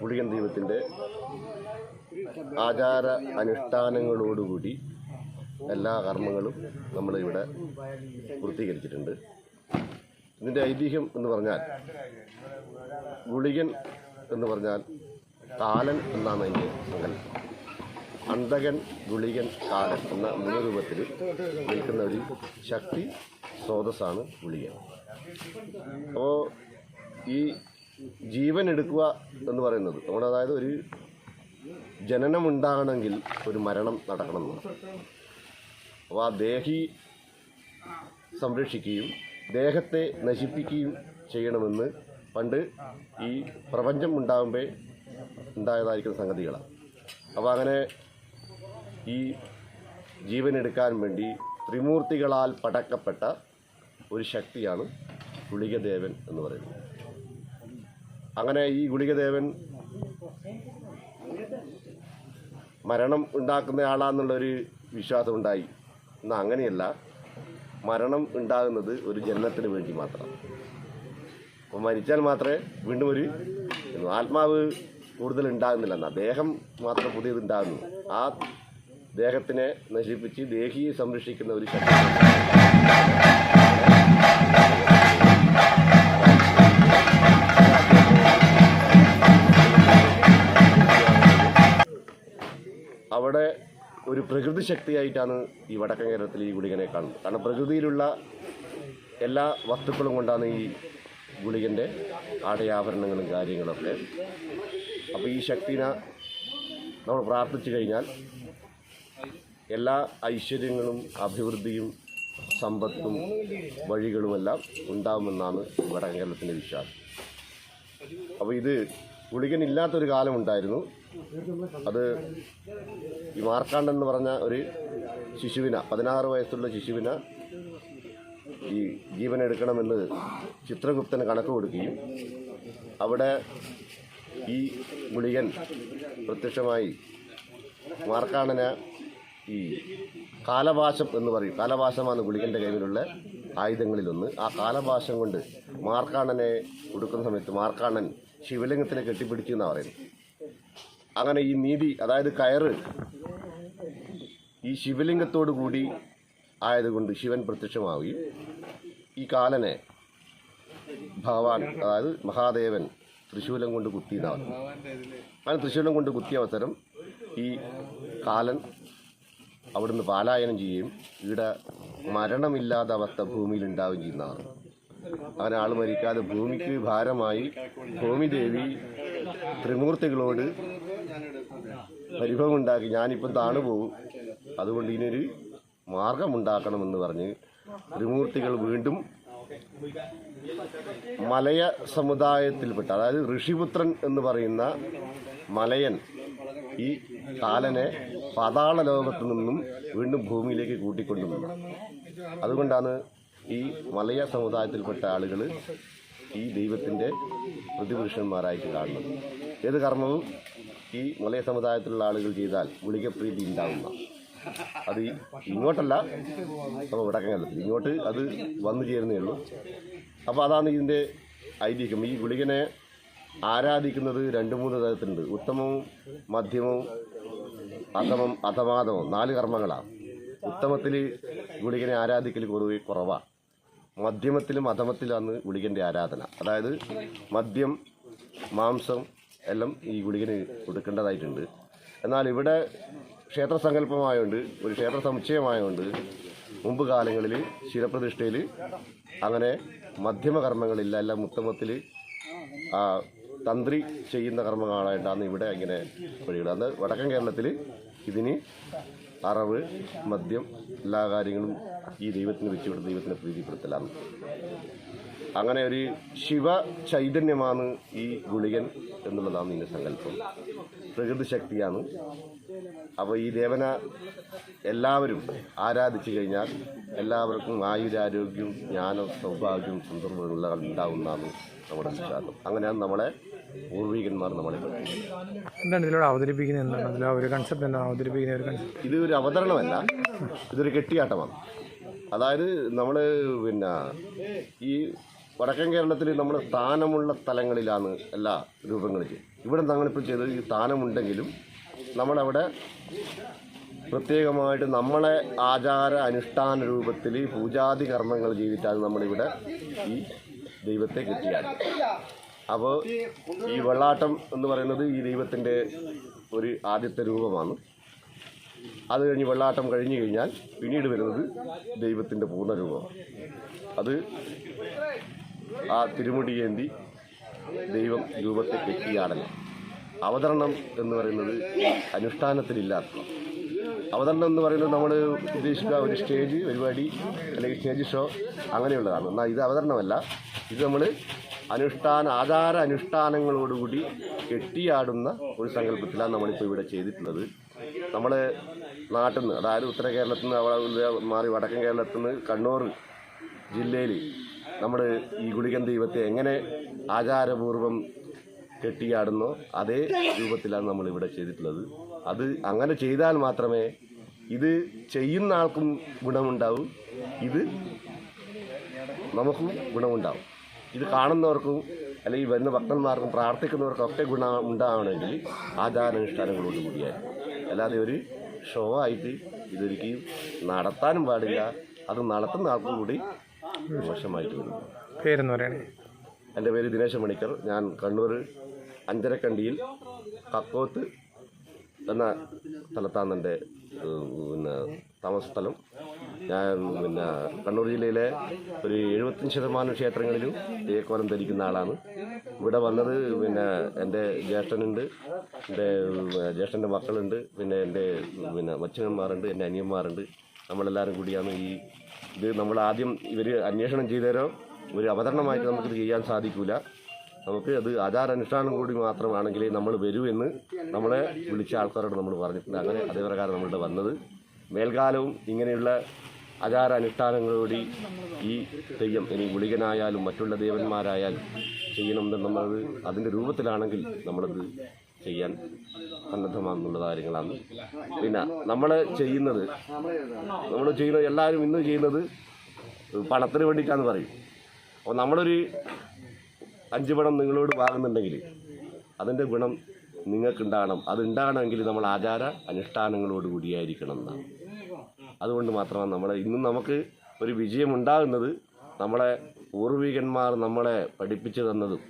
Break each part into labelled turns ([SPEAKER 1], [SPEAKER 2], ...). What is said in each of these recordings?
[SPEAKER 1] മുരുകൻ ദൈവത്തിന്റെ ആചാര അനുഷ്ഠാനങ്ങളോടുകൂടി എല്ലാ കർമ്മങ്ങളും നമ്മളിവിടെ പൂർത്തീകരിച്ചിട്ടുണ്ട്. ഇതിന്റെ ഐതിഹ്യം എന്ന് പറഞ്ഞാൽ ഗുളികൻ എന്ന് പറഞ്ഞാൽ കാലൻ എന്നാണ് അതിന്റെ സങ്കല്പം. അന്തകൻ ഗുളികൻ കാലൻ എന്ന മൂന്നുരൂപത്തിൽ നിൽക്കുന്ന ഒരു ശക്തി സ്രോതസ്സാണ് ഗുളികൻ അപ്പോൾ ഈ ജീവൻ എടുക്കുക എന്ന് പറയുന്നത് നമ്മുടെ അതായത് ഒരു ജനനം ഉണ്ടാകണമെങ്കിൽ ഒരു മരണം നടക്കണം എന്നാണ്. അപ്പോൾ ആ ദേഹി സംരക്ഷിക്കുകയും ദേഹത്തെ നശിപ്പിക്കുകയും ചെയ്യണമെന്ന് പണ്ട് ഈ പ്രപഞ്ചം ഉണ്ടാകുമ്പോൾ ഉണ്ടായതായിരിക്കുന്ന സംഗതികളാണ്. അപ്പോൾ അങ്ങനെ ഈ ജീവനെടുക്കാൻ വേണ്ടി ത്രിമൂർത്തികളാൽ പടക്കപ്പെട്ട ഒരു ശക്തിയാണ് ഗുളികദേവൻ എന്ന് പറയുന്നത്. അങ്ങനെ ഈ ഗുളികദേവൻ മരണം ഉണ്ടാക്കുന്ന ആളാന്നുള്ളൊരു വിശ്വാസം ഉണ്ടായി എന്നാൽ അങ്ങനെയല്ല മരണം ഉണ്ടാകുന്നത് ഒരു ജന്മത്തിന് വേണ്ടി മാത്രം. അപ്പോൾ മരിച്ചാൽ മാത്രമേ വീണ്ടും ഒരു ആത്മാവ് കൂടുതൽ ഉണ്ടാകുന്നില്ല എന്നാൽ ദേഹം മാത്രം പുതിയത് ഉണ്ടാകുന്നു ആ ദേഹത്തിനെ നശിപ്പിച്ച് ദേഹിയെ സംരക്ഷിക്കുന്ന ഒരു ശക്തി. അവിടെ ഒരു പ്രകൃതി ശക്തിയായിട്ടാണ് ഈ വടക്കൻ കേരളത്തിൽ ഈ ഗുളികനെ കാണുന്നത്. കാരണം പ്രകൃതിയിലുള്ള എല്ലാ വസ്തുക്കളും കൊണ്ടാണ് ഈ ഗുളികന്റെ ആടയാഭരണങ്ങളും കാര്യങ്ങളൊക്കെ. അപ്പോൾ ഈ ശക്തിനെ നമ്മൾ പ്രാർത്ഥിച്ചു കഴിഞ്ഞാൽ എല്ലാ ഐശ്വര്യങ്ങളും അഭിവൃദ്ധിയും സമ്പത്തും വഴികളുമെല്ലാം ഉണ്ടാകുമെന്നാണ് വടക്കൻ കേരളത്തിന്റെ വിശ്വാസം. അപ്പോൾ ഇത് ഗുളികനില്ലാത്തൊരു കാലമുണ്ടായിരുന്നു. അത് ഈ മാർക്കാണ്ഡൻ എന്ന് പറഞ്ഞ ഒരു ശിശുവിന പതിനാറ് വയസ്സുള്ള ശിശുവിന ഈ ജീവൻ എടുക്കണമെന്ന് ചിത്രഗുപ്തന് കണക്ക് കൊടുക്കുകയും അവിടെ ഈ ഗുളികൻ പ്രത്യക്ഷമായി മാർക്കാണ്ഡന് ഈ കാലപാശം എന്ന് പറയും. കാലപാശമാണ് ഗുളികന്റെ കയ്യിലുള്ള ആയുധങ്ങളിലൊന്ന്. ആ കാലപാശം കൊണ്ട് മാർക്കാണനെ കൊടുക്കുന്ന സമയത്ത് മാർക്കാണൻ ശിവലിംഗത്തിനെ കെട്ടിപ്പിടിച്ചു എന്നാണ് പറയുന്നത്. അങ്ങനെ ഈ നീതി അതായത് കയറ് ഈ ശിവലിംഗത്തോടു കൂടി ആയതുകൊണ്ട് ശിവൻ പ്രത്യക്ഷമാവുകയും ഈ കാലനെ ഭഗവാൻ അതായത് മഹാദേവൻ തൃശൂലം കൊണ്ട് കുത്തിയതാണ് അങ്ങനെ തൃശൂലം കൊണ്ട് കുത്തിയ അവസരം ഈ കാലൻ അവിടുന്ന് പാലായനം ചെയ്യുകയും ഇവിടെ മരണമില്ലാത്ത അവസ്ഥ ഭൂമിയിൽ ഉണ്ടാവുകയും ചെയ്യുന്നതാണ്. അങ്ങനെ ആൾ മരിക്കാതെ ഭൂമിക്ക് ഭാരമായി ഭൂമിദേവി ത്രിമൂർത്തികളോട് പരിഭവമുണ്ടാക്കി ഞാനിപ്പം താണു പോകും അതുകൊണ്ട് ഇതിനൊരു മാർഗമുണ്ടാക്കണമെന്ന് പറഞ്ഞ് ത്രിമൂർത്തികൾ വീണ്ടും മലയ സമുദായത്തിൽപ്പെട്ട അതായത് ഋഷിപുത്രൻ എന്ന് പറയുന്ന മലയൻ ഈ കാലനെ പാതാള ലോകത്തു നിന്നും വീണ്ടും ഭൂമിയിലേക്ക് കൂട്ടിക്കൊണ്ടുവന്നു. അതുകൊണ്ടാണ് ഈ മലയ സമുദായത്തിൽപ്പെട്ട ആളുകൾ ഈ ദൈവത്തിന്റെ പ്രതിപുരുഷന്മാരായിട്ട് കാണുന്നത്. ഏത് കർമ്മവും ഈ മലയ സമുദായത്തിലുള്ള ആളുകൾ ചെയ്താൽ ഗുളികപ്രീതി ഉണ്ടാകുന്ന അത് ഇങ്ങോട്ടല്ല അപ്പോൾ വടക്കൻ കേരളത്തിൽ. ഇങ്ങോട്ട് അത് വന്നു ചേരുന്നേ ഉള്ളൂ. അപ്പോൾ അതാണ് ഇതിന്റെ ഐതിഹ്യം. ഈ ഗുളികനെ ആരാധിക്കുന്നത് രണ്ട് മൂന്ന് തരത്തിലുണ്ട്. ഉത്തമവും മധ്യമവും അധമം അധമാധമം നാല് കർമ്മങ്ങളാണ് ഉത്തമത്തിൽ ഗുളികനെ ആരാധിക്കൽ കുറവ് കുറവാണ് മധ്യമത്തിലും അധമത്തിലാണ് ഗുളികന്റെ ആരാധന. അതായത് മദ്യം മാംസം എല്ലാം ഈ ഗുളികന് കൊടുക്കേണ്ടതായിട്ടുണ്ട്. എന്നാൽ ഇവിടെ ക്ഷേത്ര സങ്കല്പമായതുകൊണ്ട് ഒരു ക്ഷേത്ര സമുച്ചയമായതുകൊണ്ട് മുമ്പ് കാലങ്ങളിൽ ശിരപ്രതിഷ്ഠയിൽ അങ്ങനെ മധ്യമകർമ്മങ്ങളില്ല. എല്ലാം ഉത്തമത്തിൽ തന്ത്രി ചെയ്യുന്ന കർമ്മങ്ങളായിട്ടാണ് ഇവിടെ അങ്ങനെ വഴികൾ അന്ന് വടക്കൻ കേരളത്തിൽ ഇതിന് അറവ് മദ്യം എല്ലാ കാര്യങ്ങളും ഈ ദൈവത്തിന് വെച്ചുകൊണ്ട് ദൈവത്തിനെ പ്രീതിപ്പെടുത്തലാണ്. അങ്ങനെ ഒരു ശിവ ചൈതന്യമാണ് ഈ ഗുളികൻ എന്നുള്ളതാണ് ഇതിന്റെ സങ്കല്പം. പ്രകൃതി ശക്തിയാണ്. അപ്പോൾ ഈ ദേവന എല്ലാവരും ആരാധിച്ചു കഴിഞ്ഞാൽ എല്ലാവർക്കും ആയുരാരോഗ്യവും ജ്ഞാനം സൗഭാഗ്യവും സന്ദർഭങ്ങളുള്ള ഉണ്ടാവുന്നതാണ് നമ്മുടെ വിശ്വാസം. അങ്ങനെയാണ് നമ്മളെ പൂർവികന്മാർ നമ്മളെ
[SPEAKER 2] എന്താണ് ഇതിലൂടെ അവതരിപ്പിക്കുന്നത് എന്താണ്? അതിലെ ഒരു കൺസെപ്റ്റ് എന്താണ്? അവതരിപ്പിക്കുന്ന ഒരു കൺസെപ്റ്റ്
[SPEAKER 1] ഇത് ഒരു അവതരണമല്ല ഇതൊരു കെട്ടിയാട്ടമാണ്. അതായത് നമ്മൾ പിന്നെ ഈ വടക്കൻ കേരളത്തിൽ നമ്മൾ സ്ഥാനമുള്ള സ്ഥലങ്ങളിലാണ് എല്ലാ രൂപങ്ങളിൽ ചെയ്യുന്നത്. ഇവിടെ നമ്മളിപ്പോൾ ചെയ്തത് ഈ സ്ഥാനമുണ്ടെങ്കിലും നമ്മളവിടെ പ്രത്യേകമായിട്ട് നമ്മളെ ആചാര അനുഷ്ഠാന രൂപത്തിൽ പൂജാതി കർമ്മങ്ങൾ ചെയ്തിട്ടാണ് നമ്മളിവിടെ ഈ ദൈവത്തെ കെട്ടിയാടുന്നത്. അപ്പോൾ ഈ വെള്ളാട്ടം എന്ന് പറയുന്നത് ഈ ദൈവത്തിന്റെ ഒരു ആദ്യത്തെ രൂപമാണ്. അത് കഴിഞ്ഞ് വെള്ളാട്ടം കഴിഞ്ഞു കഴിഞ്ഞാൽ പിന്നീട് വരുന്നത് ദൈവത്തിന്റെ പൂർണരൂപം അത് ആ തിരുമുടിയേന്തി ദൈവം രൂപത്തെ കെട്ടിയാടണം അവതരണം എന്ന് പറയുന്നത് അനുഷ്ഠാനത്തിലില്ലാത്ത. അവതരണം എന്ന് പറയുന്നത് നമ്മൾ ഉദ്ദേശിക്കുക ഒരു സ്റ്റേജ് പരിപാടി അല്ലെങ്കിൽ സ്റ്റേജ് ഷോ അങ്ങനെയുള്ളതാണ്. എന്നാൽ ഇത് അവതരണമല്ല. ഇത് നമ്മൾ അനുഷ്ഠാന ആചാര അനുഷ്ഠാനങ്ങളോടുകൂടി കെട്ടിയാടുന്ന ഒരു സങ്കല്പത്തിലാണ് നമ്മളിപ്പോൾ ഇവിടെ ചെയ്തിട്ടുള്ളത്. നമ്മൾ നാട്ടിൽ നിന്ന് അതായത് ഉത്തര കേരളത്തിൽ നിന്ന് അവിടെ മാറി വടക്കൻ കേരളത്തിൽ നിന്ന് കണ്ണൂർ ജില്ലയിൽ നമ്മൾ ഈ ഗുളികൻ ദൈവത്തെ എങ്ങനെ ആചാരപൂർവം കെട്ടിയാടുന്നോ അതേ രൂപത്തിലാണ് നമ്മൾ ഇവിടെ ചെയ്തിട്ടുള്ളത്. അത് അങ്ങനെ ചെയ്താൽ മാത്രമേ ഇത് ചെയ്യുന്ന ആൾക്കും ഗുണമുണ്ടാവും. ഇത് നമുക്കും ഗുണമുണ്ടാവും. ഇത് കാണുന്നവർക്കും അല്ലെങ്കിൽ വരുന്ന ഭക്തന്മാർക്കും പ്രാർത്ഥിക്കുന്നവർക്കും ഒക്കെ ഗുണ ഉണ്ടാവണമെങ്കിൽ ആചാരാനുഷ്ഠാനങ്ങളോട് കൂടിയായിരുന്നു അല്ലാതെ ഒരു ഷോ ആയിട്ട് ഇതൊരിക്കലും നടത്താനും പാടില്ല. അത് നടത്തുന്ന ആൾക്കും കൂടി മോശമായിട്ട് വരുന്നു
[SPEAKER 2] പേരെന്ന് പറയണേ?
[SPEAKER 1] എന്റെ പേര് ദിനേശ് മണിക്കർ. ഞാൻ കണ്ണൂർ അഞ്ചരക്കണ്ടിയിൽ കക്കോത്ത് എന്ന സ്ഥലത്താണ് എന്റെ പിന്നെ താമസ സ്ഥലം. ഞാൻ പിന്നെ കണ്ണൂർ ജില്ലയിലെ ഒരു എഴുപത്തഞ്ച് ശതമാനം ക്ഷേത്രങ്ങളിലും തേക്കോലം ധരിക്കുന്ന ആളാണ്. ഇവിടെ വന്നത് പിന്നെ എന്റെ ജ്യേഷ്ഠനുണ്ട് എന്റെ ജ്യേഷ്ഠന്റെ മക്കളുണ്ട് പിന്നെ എന്റെ പിന്നെ അച്ഛനന്മാരുണ്ട് എന്റെ അനിയന്മാരുണ്ട്. നമ്മളെല്ലാവരും കൂടിയാണ് ഈ ഇത് നമ്മൾ ആദ്യം ഇവർ അന്വേഷണം ചെയ്തേരോ ഒരു അവതരണമായിട്ട് നമുക്കിത് ചെയ്യാൻ സാധിക്കില്ല നമുക്ക് അത് ആചാരാനുഷ്ഠാനം കൂടി മാത്രമാണെങ്കിൽ നമ്മൾ വരൂ എന്ന് നമ്മളെ വിളിച്ച ആൾക്കാരോട് നമ്മൾ പറഞ്ഞിട്ടുണ്ട്. അങ്ങനെ അതേ പ്രകാരം നമ്മളുടെ വന്നത്. മേൽക്കാലവും ഇങ്ങനെയുള്ള ആചാരാനുഷ്ഠാനങ്ങളോടി ഈ തെയ്യം ഇനി ഗുളികനായാലും മറ്റുള്ള ദേവന്മാരായാലും ചെയ്യണമെന്ന് നമ്മൾ അതിന്റെ രൂപത്തിലാണെങ്കിൽ നമ്മളത് ചെയ്യാൻ സന്നദ്ധമാണെന്നുള്ള കാര്യങ്ങളാണ്. പിന്നെ നമ്മൾ ചെയ്യുന്നത് നമ്മൾ ചെയ്യുന്നത് എല്ലാവരും ഇന്ന് ചെയ്യുന്നത് പണത്തിന് വേണ്ടിയിട്ടാന്ന് പറയും. അപ്പോൾ നമ്മളൊരു അഞ്ച് പണം നിങ്ങളോട് വാങ്ങുന്നുണ്ടെങ്കിൽ അതിന്റെ ഗുണം നിങ്ങൾക്കുണ്ടാകണം. അതുണ്ടാകണമെങ്കിൽ നമ്മൾ ആചാര അനുഷ്ഠാനങ്ങളോട് കൂടിയായിരിക്കണം എന്നാണ്. അതുകൊണ്ട് മാത്രമാണ് നമ്മളെ ഇന്നും നമുക്ക് ഒരു വിജയമുണ്ടാകുന്നത് നമ്മളെ പൂർവികന്മാർ നമ്മളെ പഠിപ്പിച്ചു തന്നതും.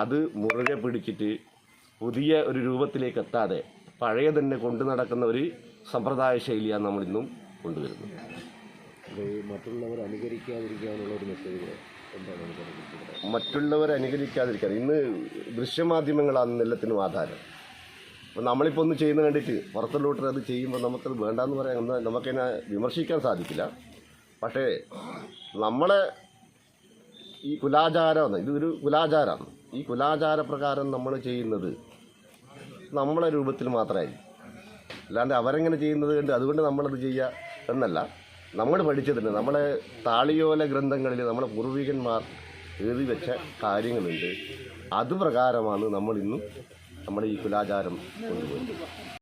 [SPEAKER 1] അത് മുറുകെ പിടിച്ചിട്ട് പുതിയ ഒരു രൂപത്തിലേക്ക് എത്താതെ പഴയ തന്നെ കൊണ്ടു നടക്കുന്ന ഒരു സമ്പ്രദായ ശൈലിയാണ് നമ്മളിന്നും കൊണ്ടുവരുന്നത്.
[SPEAKER 3] മറ്റുള്ളവർ അനുകരിക്കാതിരിക്കാനുള്ള ഒരു മെസ്സേജ്
[SPEAKER 1] മറ്റുള്ളവരെ അനുകരിക്കാതിരിക്കാൻ. ഇന്ന് ദൃശ്യമാധ്യമങ്ങളാണ് എല്ലാത്തിനും ആധാരം. അപ്പോൾ നമ്മളിപ്പോൾ ഒന്ന് ചെയ്യുന്ന കണ്ടിട്ട് പുറത്തുള്ളൂട്ടർ അത് ചെയ്യുമ്പോൾ നമുക്കത് വേണ്ടാന്ന് പറയാൻ ഒന്ന് നമുക്കതിനെ വിമർശിക്കാൻ സാധിക്കില്ല. പക്ഷേ നമ്മളെ ഈ കുലാചാരമാണ് ഇതൊരു കുലാചാരമാണ് ഈ കുലാചാര പ്രകാരം നമ്മൾ ചെയ്യുന്നത് നമ്മളെ രൂപത്തിൽ മാത്രമായിരിക്കും അല്ലാണ്ട് അവരെങ്ങനെ ചെയ്യുന്നത് കണ്ട് അതുകൊണ്ട് നമ്മളത് ചെയ്യുക എന്നല്ല. നമ്മൾ പഠിച്ചതിന് നമ്മളെ താളിയോല ഗ്രന്ഥങ്ങളിൽ നമ്മളെ പൂർവികന്മാർ എഴുതി വെച്ച കാര്യങ്ങളുണ്ട്. അതുപ്രകാരമാണ് നമ്മൾ ഇന്നും നമ്മുടെ ഈ കുലാചാരം കൊണ്ടുപോകുന്നത്